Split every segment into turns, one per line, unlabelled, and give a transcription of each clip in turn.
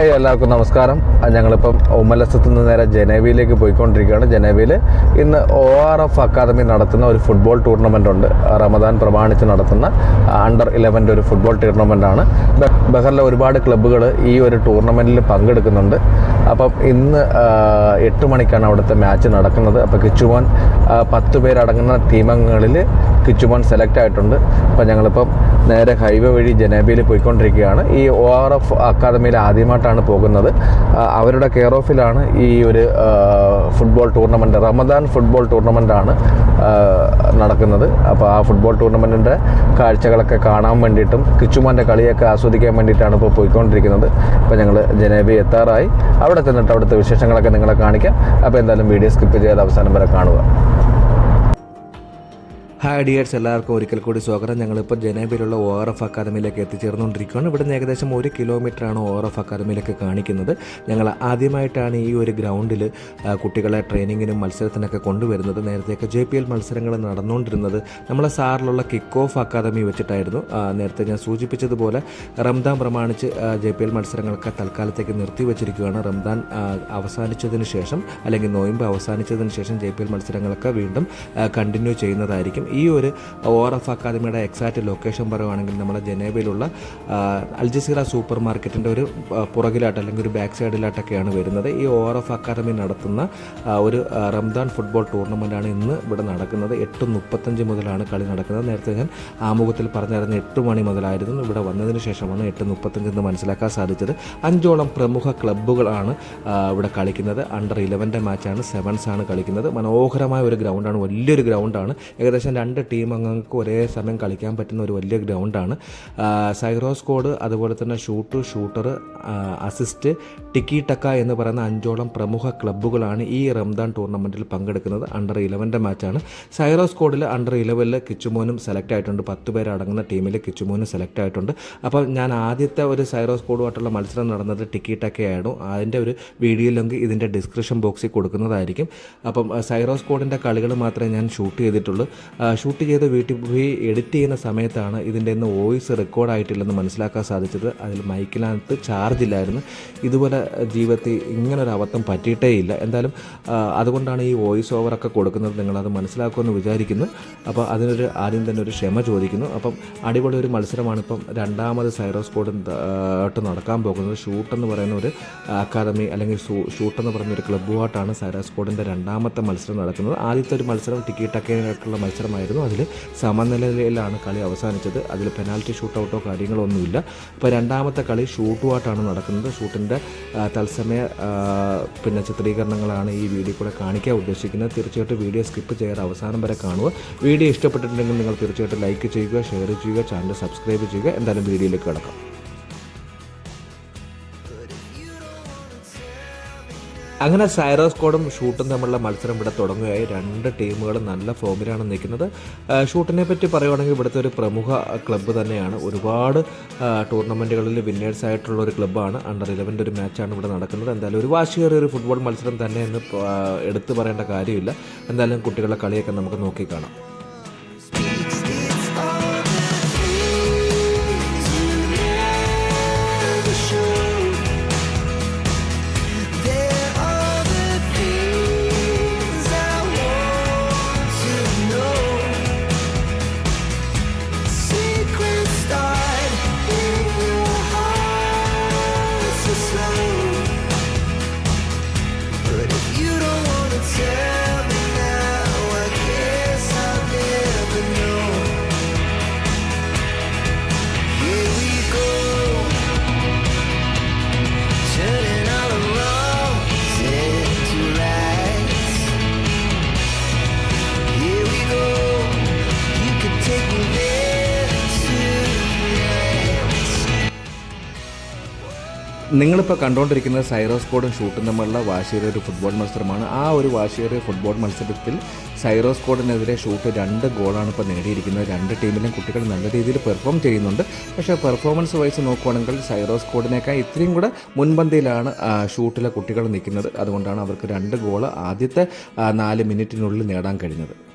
Hi എല്ലാവർക്കും നമസ്കാരം. ഞങ്ങളിപ്പം ഉമ്മലസത്ത് നിന്ന് നേരെ ജനേവയിലേക്ക് പോയിക്കൊണ്ടിരിക്കുകയാണ്. ജനേവയിൽ ഇന്ന് ഒ ആർ എഫ് അക്കാദമി നടത്തുന്ന ഒരു ഫുട്ബോൾ ടൂർണമെന്റ് ഉണ്ട്. റമദാൻ പ്രമാണിച്ച് നടത്തുന്ന അണ്ടർ ഇലവന്റെ ഒരു ഫുട്ബോൾ ടൂർണമെന്റ് ആണ്. ബ- ബഹറിലെ ഒരുപാട് ക്ലബ്ബുകൾ ഈ ഒരു ടൂർണമെന്റിൽ പങ്കെടുക്കുന്നുണ്ട്. അപ്പം ഇന്ന് എട്ട് മണിക്കാണ് അവിടുത്തെ മാച്ച് നടക്കുന്നത്. അപ്പോൾ കിച്ചുമോൻ ആ, പത്ത് പേരടങ്ങുന്ന ടീമംഗങ്ങളിൽ കിച്ചുമോൻ സെലക്ട് ആയിട്ടുണ്ട്. അപ്പോൾ ഞങ്ങളിപ്പം നേരെ ഹൈവേ വഴി ജനേബിയിൽ പോയിക്കൊണ്ടിരിക്കുകയാണ്. ഈ ഒ ആർ എഫ് അക്കാദമിയിൽ ആദ്യമായിട്ടാണ് പോകുന്നത്. അവരുടെ കെയർ ഓഫിലാണ് ഈ ഒരു ഫുട്ബോൾ ടൂർണമെന്റ് റമദാൻ ഫുട്ബോൾ ടൂർണമെന്റാണ് നടക്കുന്നത്. അപ്പോൾ ആ ഫുട്ബോൾ ടൂർണമെന്റിന്റെ കാഴ്ചകളൊക്കെ കാണാൻ വേണ്ടിയിട്ടും കിച്ചുമോന്റെ കളിയൊക്കെ ആസ്വദിക്കാൻ വേണ്ടിയിട്ടാണ് ഇപ്പോൾ പോയിക്കൊണ്ടിരിക്കുന്നത്. അപ്പോൾ ഞങ്ങൾ ജനേബി എത്താറായി. അവിടെ ചെന്നിട്ട് അവിടുത്തെ വിശേഷങ്ങളൊക്കെ നിങ്ങളെ കാണിക്കാം. അപ്പോൾ എന്തായാലും വീഡിയോ സ്കിപ്പ് ചെയ്ത് അവസാനം വരെ കാണുക. ഹായ് ഡിയേഴ്സ് എല്ലാവർക്കും ഒരിക്കൽ കൂടി സ്വാഗതം. ഞങ്ങളിപ്പോൾ ജനേബിലുള്ള ഒ ആർ എഫ് അക്കാദമിയിലേക്ക് എത്തിച്ചേർന്നുകൊണ്ടിരിക്കുകയാണ്. ഇവിടെ നിന്ന് ഏകദേശം ഒരു കിലോമീറ്ററാണ് ഒ ആർ എഫ് അക്കാദമിയിലേക്ക് കാണിക്കുന്നത്. ഞങ്ങൾ ആദ്യമായിട്ടാണ് ഈ ഒരു ഗ്രൗണ്ടിൽ കുട്ടികളെ ട്രെയിനിങ്ങിനും മത്സരത്തിനൊക്കെ കൊണ്ടുവരുന്നത്. നേരത്തെയൊക്കെ ജെ പി എൽ മത്സരങ്ങൾ നടന്നുകൊണ്ടിരുന്നത് നമ്മളെ സാറിലുള്ള കിക്ക് ഓഫ് അക്കാദമി വെച്ചിട്ടായിരുന്നു. നേരത്തെ ഞാൻ സൂചിപ്പിച്ചതുപോലെ റംദാൻ പ്രമാണിച്ച് ജെ പി എൽ മത്സരങ്ങളൊക്കെ തൽക്കാലത്തേക്ക് നിർത്തിവെച്ചിരിക്കുകയാണ് റംദാൻ അവസാനിച്ചതിന് ശേഷം അല്ലെങ്കിൽ നോയമ്പ് അവസാനിച്ചതിന് ശേഷം ജെ പി എൽ മത്സരങ്ങളൊക്കെ വീണ്ടും കണ്ടിന്യൂ ചെയ്യുന്നതായിരിക്കും. ഈ ഒരു ഒ ആർ എഫ് അക്കാദമിയുടെ എക്സാക്റ്റ് ലൊക്കേഷൻ പറയുവാണെങ്കിൽ നമ്മുടെ ജനേബയിലുള്ള അൽജസീറ സൂപ്പർ മാർക്കറ്റിന്റെ ഒരു പുറകിലായിട്ട് അല്ലെങ്കിൽ ഒരു ബാക്ക് സൈഡിലായിട്ടൊക്കെയാണ് വരുന്നത്. ഈ ഒ ആർ എഫ് അക്കാദമി നടത്തുന്ന ഒരു റംദാൻ ഫുട്ബോൾ ടൂർണമെന്റാണ് ഇന്ന് ഇവിടെ നടക്കുന്നത്. എട്ട് മുപ്പത്തഞ്ച് മുതലാണ് കളി നടക്കുന്നത്. നേരത്തെ ഞാൻ ആമുഖത്തിൽ പറഞ്ഞായിരുന്നു എട്ട് മണി മുതലായിരുന്നു. ഇവിടെ വന്നതിന് ശേഷമാണ് എട്ട് മുപ്പത്തഞ്ച് എന്ന് മനസ്സിലാക്കാൻ സാധിച്ചത്. അഞ്ചോളം പ്രമുഖ ക്ലബ്ബുകളാണ് ഇവിടെ കളിക്കുന്നത്. അണ്ടർ ഇലവന്റെ മാച്ചാണ് സെവൻസ് ആണ് കളിക്കുന്നത്. മനോഹരമായ ഒരു ഗ്രൗണ്ടാണ് വലിയൊരു ഗ്രൗണ്ടാണ് ഏകദേശം രണ്ട് ടീം അംഗങ്ങൾക്ക് ഒരേ സമയം കളിക്കാൻ പറ്റുന്ന ഒരു വലിയ ഗ്രൗണ്ടാണ് സൈറോ സ്കോഡ് അതുപോലെ തന്നെ shoot shooter assist tiki taka എന്ന് പറയുന്ന അഞ്ചോളം പ്രമുഖ ക്ലബ്ബുകളാണ് ഈ റംദാൻ ടൂർണമെന്റിൽ പങ്കെടുക്കുന്നത്. അണ്ടർ ഇലവന്റെ മാച്ചാണ് സൈറോ സ്കോഡിൽ അണ്ടർ ഇലവനിൽ കിച്ചുമോനും സെലക്ട് ആയിട്ടുണ്ട്. പത്ത് പേരടങ്ങുന്ന ടീമിൽ കിച്ചുമോനും സെലക്ട് ആയിട്ടുണ്ട്. അപ്പോൾ ഞാൻ ആദ്യത്തെ ഒരു സൈറോ സ്കോഡുമായിട്ടുള്ള മത്സരം നടന്നത് ടിക്കി ടക്കയായിരുന്നു അതിന്റെ ഒരു വീഡിയോ ലിങ്ക് ഇതിന്റെ ഡിസ്ക്രിപ്ഷൻ ബോക്സിൽ കൊടുക്കുന്നതായിരിക്കും. അപ്പം സൈറോ സ്കോഡിന്റെ കളികൾ മാത്രമേ ഞാൻ ഷൂട്ട് ചെയ്തിട്ടുള്ളൂ. ഷൂട്ട് ചെയ്ത് വീട്ടിൽ പോയി എഡിറ്റ് ചെയ്യുന്ന സമയത്താണ് ഇതിന്റെ ഒന്ന് വോയിസ് റെക്കോർഡായിട്ടില്ലെന്ന് മനസ്സിലാക്കാൻ സാധിച്ചത്. അതിൽ മൈക്കിനകത്ത് ചാർജ് ഇല്ലായിരുന്നു. ഇതുപോലെ ജീവിതത്തിൽ ഇങ്ങനൊരു അബദ്ധം പറ്റിയിട്ടേ ഇല്ല. എന്തായാലും അതുകൊണ്ടാണ് ഈ വോയിസ് ഓവറൊക്കെ കൊടുക്കുന്നത്. നിങ്ങളത് മനസ്സിലാക്കുമെന്ന് വിചാരിക്കുന്നു. അപ്പോൾ അതിനൊരു ആദ്യം തന്നെ ഒരു ക്ഷമ ചോദിക്കുന്നു. അപ്പം അടിപൊളി ഒരു മത്സരമാണ് ഇപ്പം രണ്ടാമത് സൈറോസ്കോഡ് ആയിട്ട് നടക്കാൻ പോകുന്നത്. ഷൂട്ടെന്ന് പറയുന്ന ഒരു അക്കാദമി അല്ലെങ്കിൽ ഷൂട്ടെന്ന് പറയുന്ന ഒരു ക്ലബ്ബുമായിട്ടാണ് സൈറോസ്കോഡിന്റെ രണ്ടാമത്തെ മത്സരം നടക്കുന്നത്. ആദ്യത്തെ ഒരു മത്സരം ടിക്കറ്റ് ടക്കേനായിട്ടുള്ള മത്സരമായിരുന്നു അതിൽ സമനിലയിലാണ് കളി അവസാനിച്ചത്. അതിൽ പെനാൽറ്റി ഷൂട്ട് ഔട്ടോ കാര്യങ്ങളോ ഒന്നുമില്ല ഇപ്പോൾ രണ്ടാമത്തെ കളി ഷൂട്ടുമായിട്ടാണ് നടക്കുന്നത്. ഷൂട്ടിന്റെ തത്സമയ പിന്നെ ചിത്രീകരണങ്ങളാണ് ഈ വീഡിയോ കൂടെ കാണിക്കാൻ ഉദ്ദേശിക്കുന്നത്. തീർച്ചയായിട്ടും വീഡിയോ സ്കിപ്പ് ചെയ്യാതെ അവസാനം വരെ കാണുക. വീഡിയോ ഇഷ്ടപ്പെട്ടിട്ടുണ്ടെങ്കിൽ നിങ്ങൾ തീർച്ചയായിട്ടും ലൈക്ക് ചെയ്യുക ഷെയർ ചെയ്യുക ചാനൽ സബ്സ്ക്രൈബ് ചെയ്യുക. എന്തായാലും വീഡിയോയിലേക്ക് കിടക്കാം. അങ്ങനെ സൈറോ സ്കോഡും ഷൂട്ടും തമ്മിലുള്ള മത്സരം ഇവിടെ തുടങ്ങുകയായി. രണ്ട് ടീമുകളും നല്ല ഫോമിലാണ് നിൽക്കുന്നത്. ഷൂട്ടിനെ പറ്റി പറയുവാണെങ്കിൽ ഇവിടുത്തെ ഒരു പ്രമുഖ ക്ലബ്ബ് തന്നെയാണ്. ഒരുപാട് ടൂർണമെന്റുകളിൽ വിന്നേഴ്സ് ആയിട്ടുള്ള ഒരു ക്ലബ്ബാണ്. അണ്ടർ ഇലവന്റെ ഒരു മാച്ചാണ് ഇവിടെ നടക്കുന്നത്. എന്തായാലും ഒരു വാശിയേറിയ ഒരു ഫുട്ബോൾ മത്സരം തന്നെ എന്ന് എടുത്തു പറയേണ്ട കാര്യമില്ല. എന്തായാലും കുട്ടികളുടെ കളിയൊക്കെ നമുക്ക് നോക്കി നിങ്ങളിപ്പോൾ കണ്ടുകൊണ്ടിരിക്കുന്നത് സൈറോസ് കോഡും ഷൂട്ടും തമ്മിലുള്ള വാശിയേറിയ ഒരു ഫുട്ബോൾ മത്സരമാണ്. ആ ഒരു വാശിയേറിയ ഫുട്ബോൾ മത്സരത്തിൽ സൈറോസ് കോഡിനെതിരെ ഷൂട്ട് രണ്ട് ഗോളാണ് ഇപ്പോൾ നേടിയിരിക്കുന്നത്. രണ്ട് ടീമിലും കുട്ടികൾ നല്ല രീതിയിൽ പെർഫോം ചെയ്യുന്നുണ്ട്. പക്ഷേ പെർഫോമൻസ് വൈസ് നോക്കുകയാണെങ്കിൽ സൈറോസ് കോഡിനേക്കാൾ ഇത്രയും കൂടെ മുൻപന്തിയിലാണ് ഷൂട്ടിലെ കുട്ടികൾ നിൽക്കുന്നത്. അതുകൊണ്ടാണ് അവർക്ക് രണ്ട് ഗോൾ ആദ്യത്തെ നാല് മിനിറ്റിനുള്ളിൽ നേടാൻ കഴിഞ്ഞത്.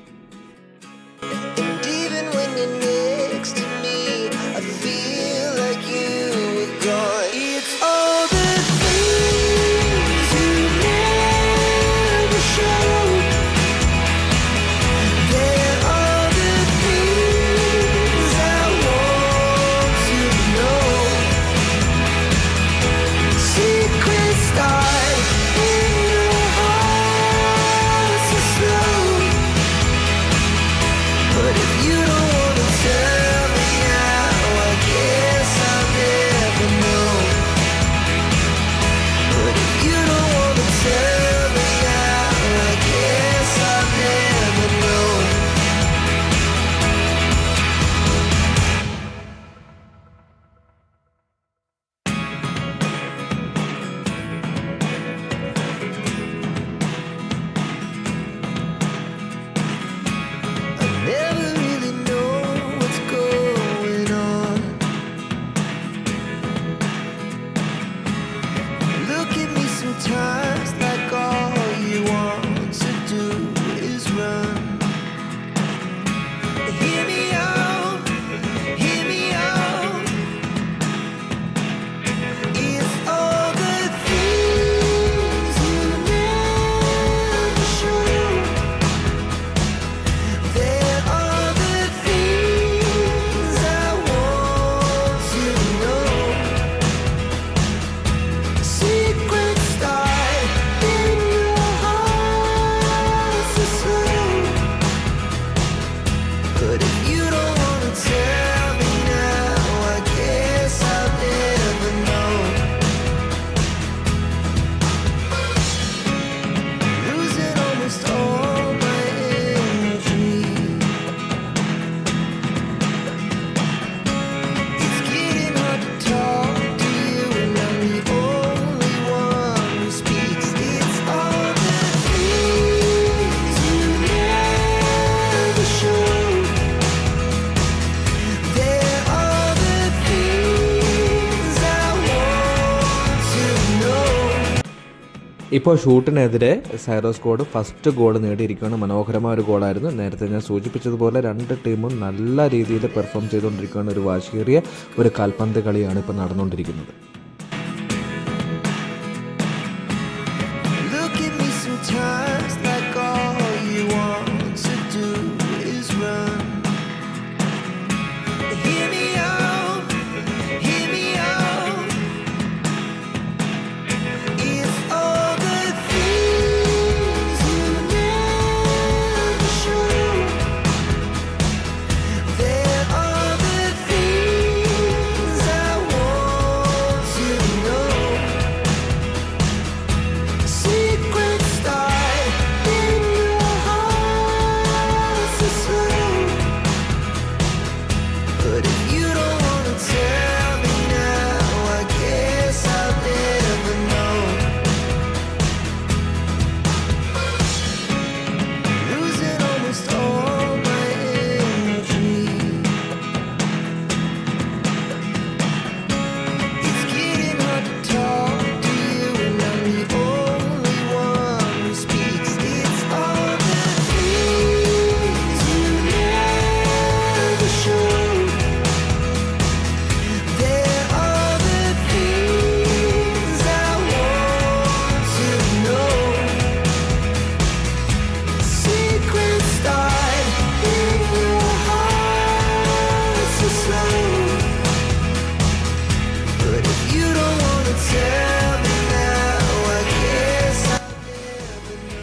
ഇപ്പോൾ ഷൂട്ടിനെതിരെ സൈറോ സ്കോഡ് ഫസ്റ്റ് ഗോൾ നേടിയിരിക്കുകയാണ്. മനോഹരമായ ഒരു ഗോളായിരുന്നു. നേരത്തെ ഞാൻ സൂചിപ്പിച്ചതുപോലെ രണ്ട് ടീമും നല്ല രീതിയിൽ പെർഫോം ചെയ്തുകൊണ്ടിരിക്കുകയാണ്. ഒരു വാശിയേറിയ ഒരു കാൽപന്ത് കളിയാണ് ഇപ്പോൾ നടന്നുകൊണ്ടിരിക്കുന്നത്.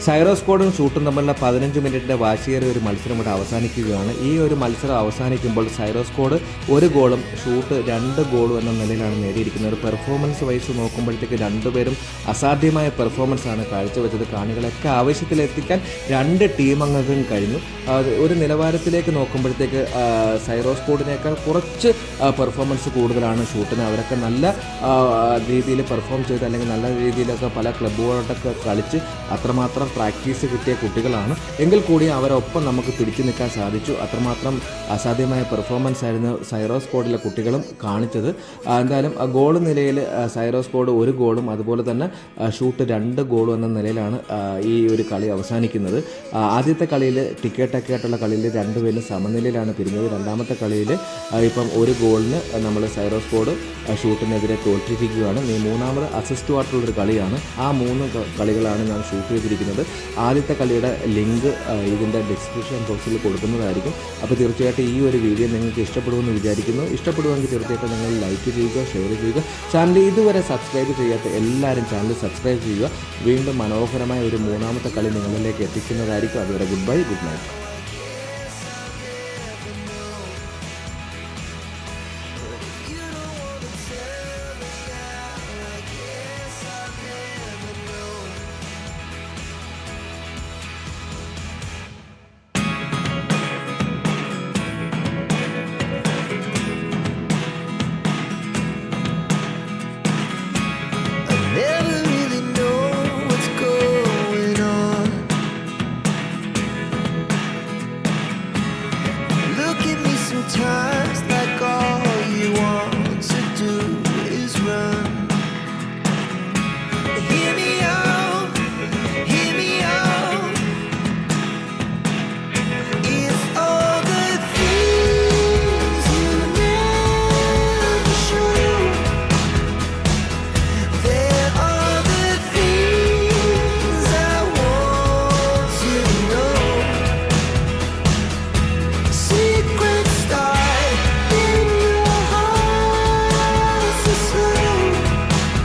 സൈറോസ്കോഡും ഷൂട്ടും തമ്മിലുള്ള പതിനഞ്ച് മിനിറ്റിന്റെ വാശിയേറിയ ഒരു മത്സരം ഇവിടെ അവസാനിക്കുകയാണ്. ഈ ഒരു മത്സരം അവസാനിക്കുമ്പോൾ സൈറോസ്കോഡ് ഒരു ഗോളും ഷൂട്ട് രണ്ട് ഗോളും എന്ന നിലയിലാണ് നേടിയിരിക്കുന്നത്. ഒരു പെർഫോമൻസ് വൈസ് നോക്കുമ്പോഴത്തേക്ക് രണ്ടുപേരും അസാധ്യമായ പെർഫോമൻസ് ആണ് കാഴ്ചവെച്ചത്. കാണികളൊക്കെ ആവശ്യത്തിലെത്തിക്കാൻ രണ്ട് ടീം അംഗങ്ങൾക്കും കഴിഞ്ഞു. ഒരു നിലവാരത്തിലേക്ക് നോക്കുമ്പോഴത്തേക്ക് സൈറോ സൈറോസ്കോഡിനേക്കാൾ കുറച്ച് പെർഫോമൻസ് കൂടുതലാണ് ഷൂട്ടിന്. അവരൊക്കെ നല്ല രീതിയിൽ പെർഫോം ചെയ്ത് അല്ലെങ്കിൽ നല്ല രീതിയിലൊക്കെ പല ക്ലബ്ബുകളോട്ടൊക്കെ കളിച്ച് അത്രമാത്രം പ്രാക്ടീസ് കിട്ടിയ കുട്ടികളാണ്. എങ്കിൽ കൂടി അവരൊപ്പം നമുക്ക് പിടിച്ചു നിൽക്കാൻ സാധിച്ചു. അത്രമാത്രം അസാധ്യമായ പെർഫോമൻസ് ആയിരുന്നു സൈറോസ് കോഡിലെ കുട്ടികളും കാണിച്ചത്. എന്തായാലും ഗോൾ നിലയിൽ സൈറോസ് കോഡ് ഒരു ഗോളും അതുപോലെ തന്നെ ഷൂട്ട് രണ്ട് ഗോളും എന്ന നിലയിലാണ് ഈ ഒരു കളി അവസാനിക്കുന്നത്. ആദ്യത്തെ കളിയിൽ ടിക്കറ്റൊക്കെ ആയിട്ടുള്ള കളിയിൽ രണ്ടുപേരും സമനിലയിലാണ് പിരിഞ്ഞത്. രണ്ടാമത്തെ കളിയിൽ ഇപ്പം ഒരു ഗോളിന് നമ്മൾ സൈറോസ് കോഡ് ഷൂട്ടിനെതിരെ തോറ്റിരിക്കുകയാണ്. ഈ മൂന്നാമത് അസിസ്റ്റ് ആയിട്ടുള്ളൊരു കളിയാണ്. ആ മൂന്ന് കളികളാണ് ഞാൻ ഷൂട്ട് ചെയ്തിരിക്കുന്നത്. ആദ്യത്തെ കളിയുടെ ലിങ്ക് ഇതിന്റെ ഡിസ്ക്രിപ്ഷൻ ബോക്സിൽ കൊടുക്കുന്നതായിരിക്കും. അപ്പോൾ തീർച്ചയായിട്ടും ഈ ഒരു വീഡിയോ നിങ്ങൾക്ക് ഇഷ്ടപ്പെടുമെന്ന് വിചാരിക്കുന്നു. ഇഷ്ടപ്പെടുമെങ്കിൽ തീർച്ചയായിട്ടും നിങ്ങൾ ലൈക്ക് ചെയ്യുക ഷെയർ ചെയ്യുക. ചാനൽ ഇതുവരെ സബ്സ്ക്രൈബ് ചെയ്യാത്ത എല്ലാവരും ചാനൽ സബ്സ്ക്രൈബ് ചെയ്യുക. വീണ്ടും മനോഹരമായ ഒരു മൂന്നാമത്തെ കളി നിങ്ങളിലേക്ക് എത്തിക്കുന്നതായിരിക്കും. അതുവരെ ഗുഡ് ബൈ ഗുഡ് നൈറ്റ്